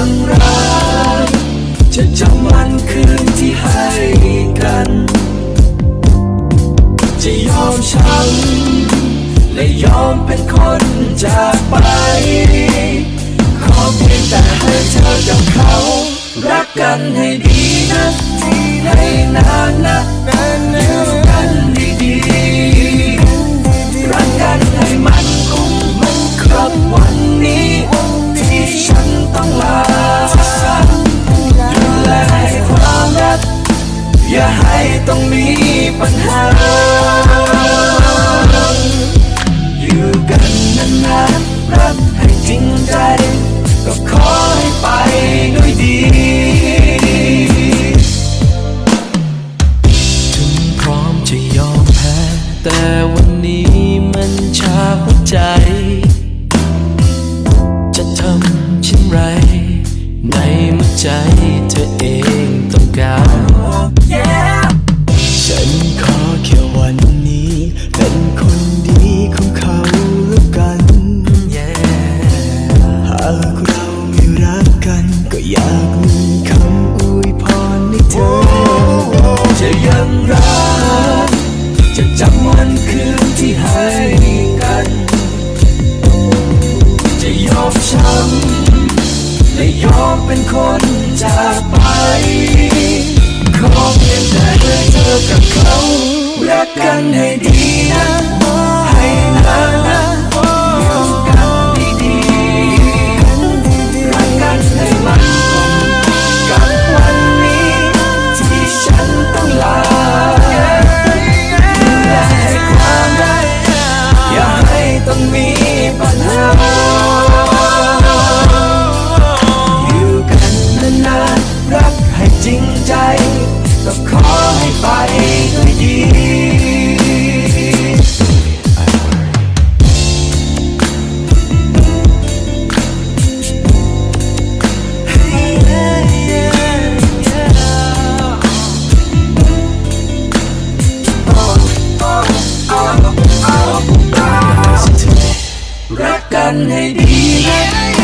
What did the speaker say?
างรจะจำวันคืนที่ให้กัน จะยอมช้ำและยอมเป็นคนจากไป ขอเพียงแต่ให้เธอกับเขา รักกันให้ดีนะให้นาน มีปัญหา อยู่กันนานๆรักให้จริงใจ ก็ขอให้ไปด้วยดีถึงพร้อมจะยอมแพ้ แต่วันนี้มันชาหัวใจ จะทำเช่นไร ในเมื่อใจ วันนี้เป็นคนดีของเขาแล้วกัน หากเราไม่รักกันก็อยากมีคำอวยพรให้เธอ จะยังรัก จะจำวันคืนที่ให้กัน จะยอมช้ำและยอมเป็นคนจากไป ขอเพียงแต่ให้เธอกับเขา รักกันให้ดีนะ รักกันให้ดีนะ